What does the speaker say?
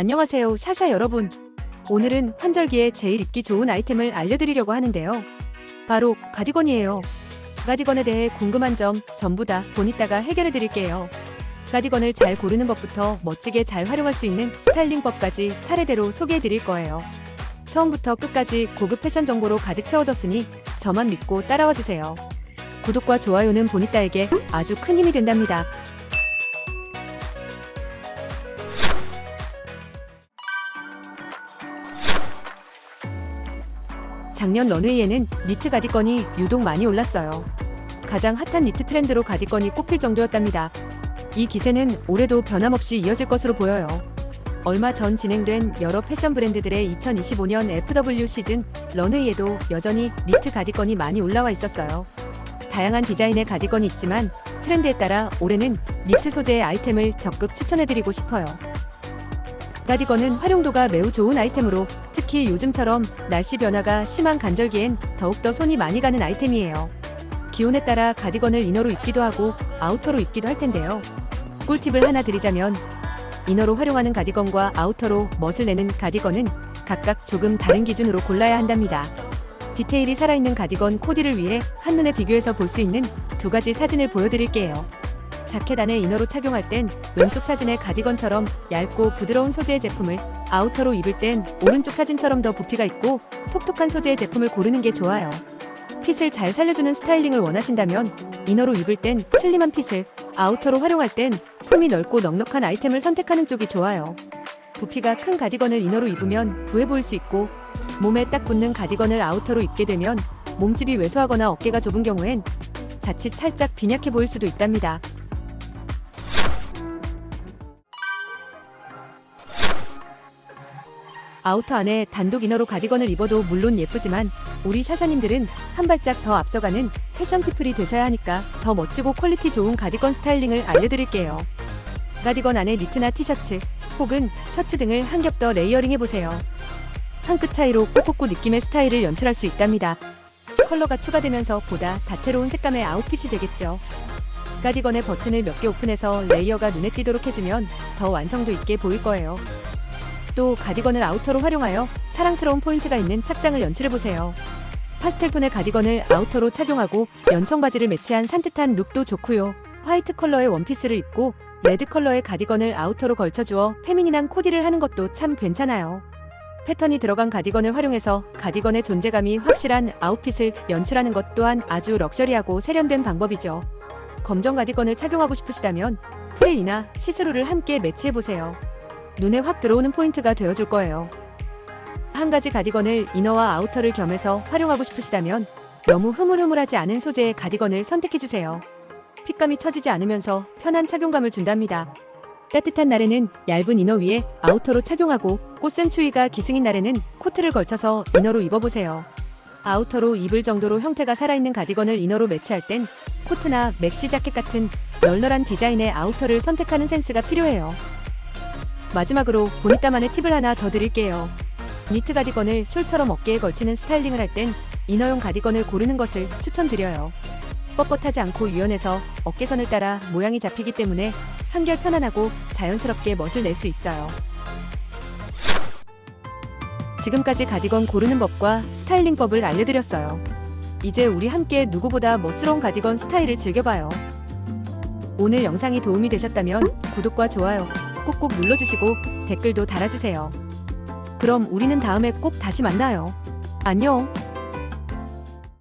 안녕하세요, 샤샤 여러분. 오늘은 환절기에 제일 입기 좋은 아이템을 알려드리려고 하는데요. 바로 가디건이에요. 가디건에 대해 궁금한 점 전부 다 보니따가 해결해 드릴게요. 가디건을 잘 고르는 법부터 멋지게 잘 활용할 수 있는 스타일링법까지 차례대로 소개해 드릴 거예요. 처음부터 끝까지 고급 패션 정보로 가득 채워뒀으니 저만 믿고 따라와 주세요. 구독과 좋아요는 보니따에게 아주 큰 힘이 된답니다. 작년 런웨이에는 니트 가디건이 유독 많이 올랐어요. 가장 핫한 니트 트렌드로 가디건이 꼽힐 정도였답니다. 이 기세는 올해도 변함없이 이어질 것으로 보여요. 얼마 전 진행된 여러 패션 브랜드들의 2025년 FW 시즌 런웨이에도 여전히 니트 가디건이 많이 올라와 있었어요. 다양한 디자인의 가디건이 있지만 트렌드에 따라 올해는 니트 소재의 아이템을 적극 추천해드리고 싶어요. 가디건은 활용도가 매우 좋은 아이템으로 특히 요즘처럼 날씨 변화가 심한 간절기엔 더욱더 손이 많이 가는 아이템이에요. 기온에 따라 가디건을 이너로 입기도 하고 아우터로 입기도 할 텐데요. 꿀팁을 하나 드리자면 이너로 활용하는 가디건과 아우터로 멋을 내는 가디건은 각각 조금 다른 기준으로 골라야 한답니다. 디테일이 살아있는 가디건 코디를 위해 한눈에 비교해서 볼 수 있는 두 가지 사진을 보여드릴게요. 자켓 안에 이너로 착용할 땐 왼쪽 사진의 가디건처럼 얇고 부드러운 소재의 제품을 아우터로 입을 땐 오른쪽 사진처럼 더 부피가 있고 톡톡한 소재의 제품을 고르는 게 좋아요. 핏을 잘 살려주는 스타일링을 원하신다면 이너로 입을 땐 슬림한 핏을 아우터로 활용할 땐 품이 넓고 넉넉한 아이템을 선택하는 쪽이 좋아요. 부피가 큰 가디건을 이너로 입으면 부해 보일 수 있고 몸에 딱 붙는 가디건을 아우터로 입게 되면 몸집이 왜소하거나 어깨가 좁은 경우엔 자칫 살짝 빈약해 보일 수도 있답니다. 아우터 안에 단독 이너로 가디건을 입어도 물론 예쁘지만 우리 샤샤님들은 한 발짝 더 앞서가는 패션 피플이 되셔야 하니까 더 멋지고 퀄리티 좋은 가디건 스타일링을 알려드릴게요. 가디건 안에 니트나 티셔츠 혹은 셔츠 등을 한 겹 더 레이어링 해보세요. 한 끗 차이로 꼬꼬꼬 느낌의 스타일을 연출할 수 있답니다. 컬러가 추가되면서 보다 다채로운 색감의 아웃핏이 되겠죠. 가디건의 버튼을 몇 개 오픈해서 레이어가 눈에 띄도록 해주면 더 완성도 있게 보일 거예요. 또 가디건을 아우터로 활용하여 사랑스러운 포인트가 있는 착장을 연출해보세요. 파스텔 톤의 가디건을 아우터로 착용하고 연청 바지를 매치한 산뜻한 룩도 좋고요. 화이트 컬러의 원피스를 입고 레드 컬러의 가디건을 아우터로 걸쳐주어 페미닌한 코디를 하는 것도 참 괜찮아요. 패턴이 들어간 가디건을 활용해서 가디건의 존재감이 확실한 아웃핏을 연출하는 것 또한 아주 럭셔리하고 세련된 방법이죠. 검정 가디건을 착용하고 싶으시다면 프릴이나 시스루를 함께 매치해보세요. 눈에 확 들어오는 포인트가 되어줄 거예요. 한 가지 가디건을 이너와 아우터를 겸해서 활용하고 싶으시다면 너무 흐물흐물하지 않은 소재의 가디건을 선택해주세요. 핏감이 처지지 않으면서 편한 착용감을 준답니다. 따뜻한 날에는 얇은 이너 위에 아우터로 착용하고 꽃샘 추위가 기승인 날에는 코트를 걸쳐서 이너로 입어보세요. 아우터로 입을 정도로 형태가 살아있는 가디건을 이너로 매치할 땐 코트나 맥시 자켓 같은 널널한 디자인의 아우터를 선택하는 센스가 필요해요. 마지막으로 보니따만의 팁을 하나 더 드릴게요. 니트 가디건을 숄처럼 어깨에 걸치는 스타일링을 할 땐 이너용 가디건을 고르는 것을 추천드려요. 뻣뻣하지 않고 유연해서 어깨선을 따라 모양이 잡히기 때문에 한결 편안하고 자연스럽게 멋을 낼 수 있어요. 지금까지 가디건 고르는 법과 스타일링 법을 알려드렸어요. 이제 우리 함께 누구보다 멋스러운 가디건 스타일을 즐겨봐요. 오늘 영상이 도움이 되셨다면 구독과 좋아요 꼭꼭 눌러주시고 댓글도 달아주세요. 그럼 우리는 다음에 꼭 다시 만나요. 안녕!